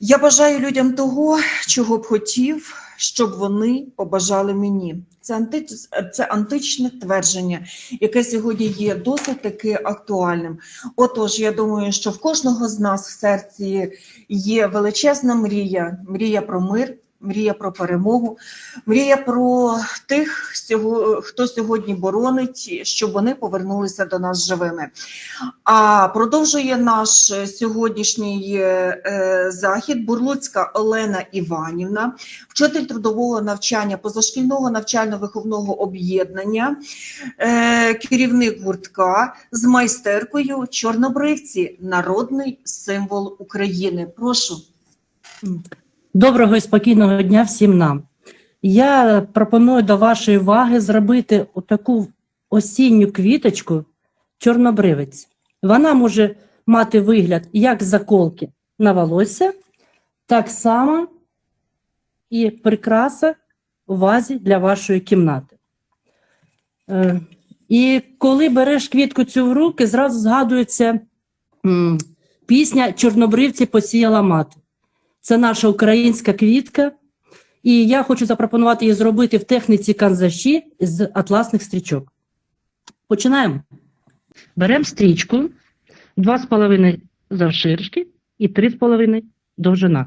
Я бажаю людям того, чого б хотів, щоб вони побажали мені. Це, анти... це античне твердження, яке сьогодні є досить таки актуальним. Отож, я думаю, що в кожного з нас в серці є величезна мрія, мрія про мир, мрія про перемогу, мрія про тих, хто сьогодні боронить, щоб вони повернулися до нас живими. А продовжує наш сьогоднішній е, захід Бурлуцька Олена Іванівна, вчитель трудового навчання позашкільного навчально-виховного об'єднання, е, керівник гуртка з майстеркою Чорнобривці, народний символ України. Прошу. Доброго і спокійного дня всім нам. Я пропоную до вашої уваги зробити таку осінню квіточку чорнобривець. Вона може мати вигляд як заколки на волосся, так само і прикраса у вазі для вашої кімнати. Е, І коли береш квітку цю в руки, зразу згадується пісня Чорнобривці посіяла мати. Це наша українська квітка, і я хочу запропонувати її зробити в техніці канзаші з атласних стрічок. Починаємо. Беремо стрічку 2,5 завширшки і 3,5 довжина.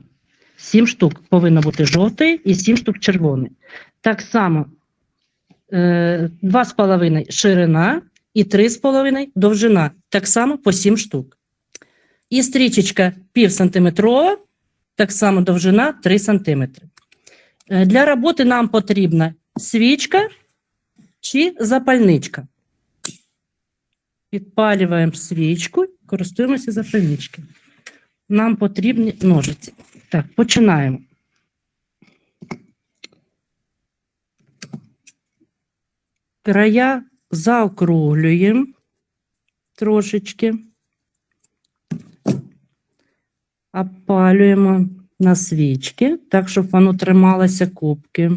7 штук повинно бути жовтої і 7 штук червоної. Так само е, 2,5 ширина і 3,5 довжина. Так само по 7 штук. І стрічечка пів сантиметрова, так само довжина 3 см. Для роботи нам потрібна свічка чи запальничка. Підпалюємо свічку, користуємося запальничкою. Нам потрібні ножиці. Так, починаємо. Края заокруглюємо трошечки. Опалюємо на свічки, так, щоб воно трималося кубки.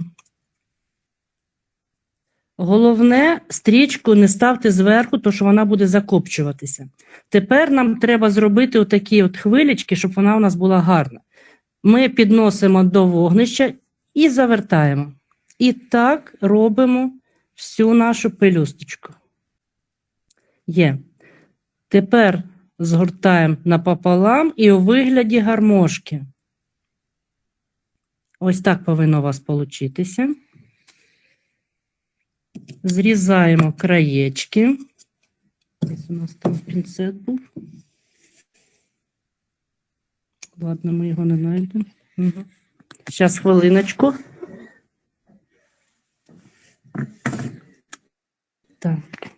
Головне, стрічку не ставте зверху, тому що вона буде закопчуватися. Тепер нам треба зробити отакі от хвилечки, щоб вона у нас була гарна. Ми підносимо до вогнища і завертаємо. І так робимо всю нашу пелюсточку. Є. Тепер згортаємо напополам і у вигляді гармошки. Ось так повинно у вас получитися. Зрізаємо краєчки. Ось у нас там пінцет був. Ладно, ми його не знайдемо. Угу. Зараз хвилиночку. Так.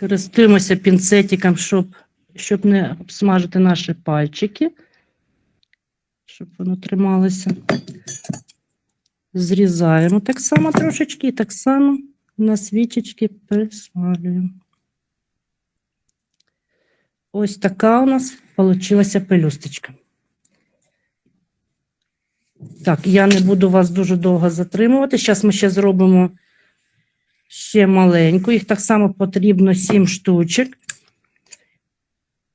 Користуємося пінцетиком, щоб, щоб не обсмажити наші пальчики, щоб воно трималося. Зрізаємо так само трошечки і так само на свічечки присмалюємо. Ось така у нас вийшла пелюсточка. Так, я не буду вас дуже довго затримувати. Зараз ми ще зробимо ще маленьку. Їх так само потрібно 7 штучок.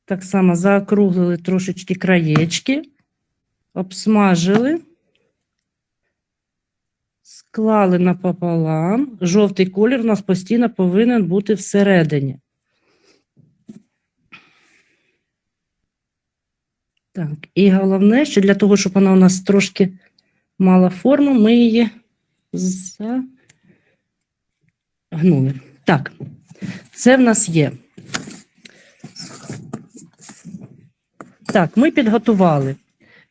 Так само заокруглили трошечки краєчки, обсмажили, склали напополам. Жовтий колір у нас постійно повинен бути всередині. Так, і головне, що для того, щоб вона у нас трошки мала форму, ми її за гнули. Так, це в нас є. Так, ми підготували.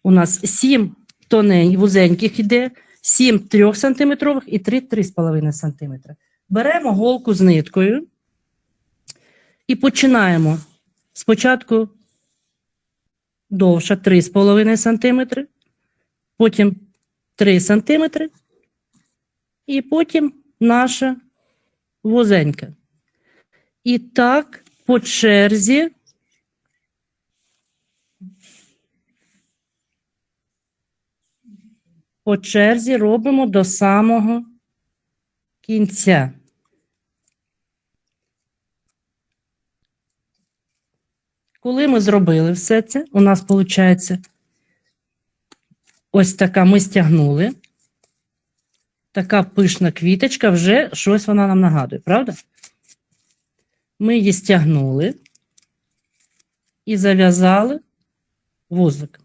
У нас 7 тонень, вузеньких іде, 7 3 см і 3 3,5 см. Беремо голку з ниткою і починаємо спочатку довша 3,5 см, потім 3 см, і потім наша вузенька. І так по черзі. По черзі робимо до самого кінця. Коли ми зробили все це, у нас виходить ось така ми стягнули. Така пишна квіточка, вже щось вона нам нагадує, правда? Ми її стягнули і зав'язали вузлик.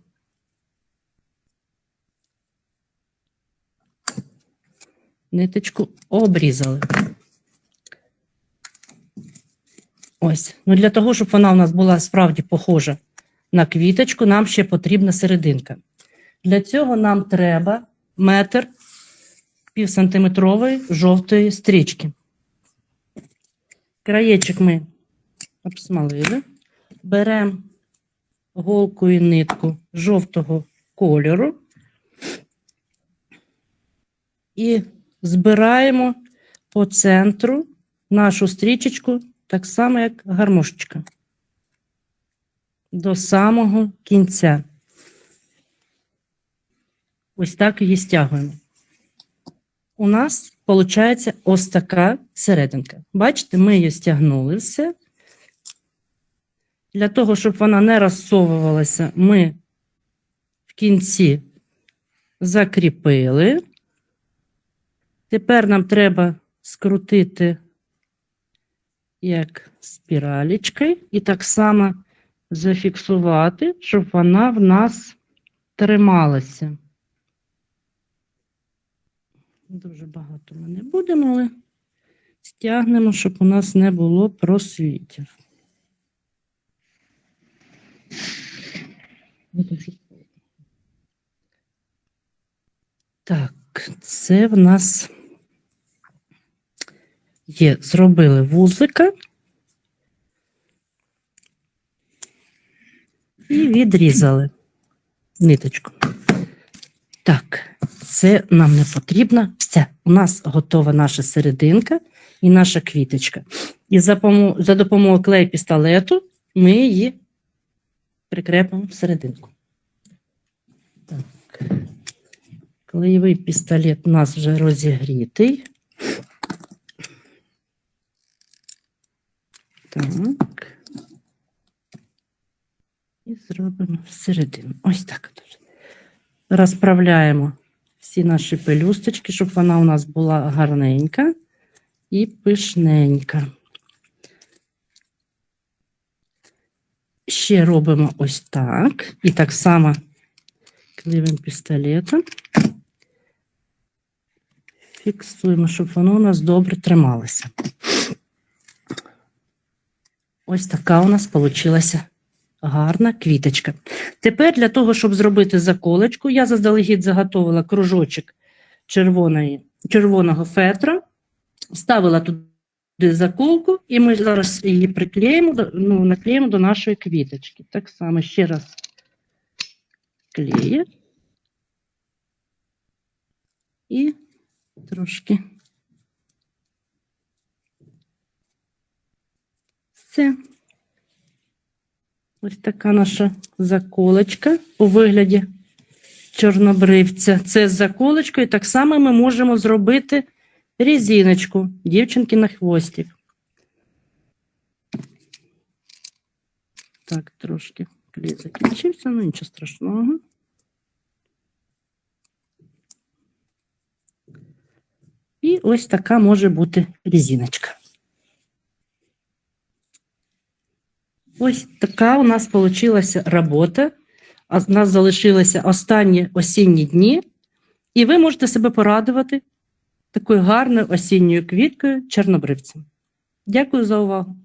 Ниточку обрізали. Ось. Ну для того, щоб вона у нас була справді похожа на квіточку, нам ще потрібна серединка. Для цього нам треба метр півсантиметрової жовтої стрічки. Краєчок ми обсмалили, беремо голку і нитку жовтого кольору і збираємо по центру нашу стрічечку так само, як гармошечка. До самого кінця. Ось так її стягуємо. У нас виходить ось така серединка. Бачите, ми її стягнули все. Для того, щоб вона не розсовувалася, ми в кінці закріпили. Тепер нам треба скрутити як спіралічкою, і так само зафіксувати, щоб вона в нас трималася. Дуже багато ми не будемо, але стягнемо, щоб у нас не було просвітів. Так, це в нас є, зробили вузлика і відрізали ниточку. Так, це нам не потрібно. Все, у нас готова наша серединка і наша квіточка. І за, за допомогою клей пістолету ми її прикрепимо в серединку. Так. Клеєвий пістолет у нас вже розігрітий. Так. І зробимо всередину. Ось так. Розправляємо всі наші пелюсточки, щоб вона у нас була гарненька і пишненька. Ще робимо ось так. І так само клеєвим пістолетом. Фіксуємо, щоб воно у нас добре трималося. Ось така у нас вийшла гарна квіточка. Тепер для того, щоб зробити заколочку, я заздалегідь заготовила кружочок червоної, червоного фетра, ставила туди заколку, і ми зараз її приклеїмо, ну, наклеїмо до нашої квіточки. Так само ще раз клею. І трошки. Все. Ось така наша заколочка у вигляді чорнобривця. Це з заколочкою. Так само ми можемо зробити різиночку дівчинки на хвостик. Так, трошки клей закінчився, ну нічого страшного. І ось така може бути різиночка. Ось така у нас вийшла робота. У нас залишилися останні осінні дні, і ви можете себе порадувати такою гарною осінньою квіткою чорнобривцем. Дякую за увагу.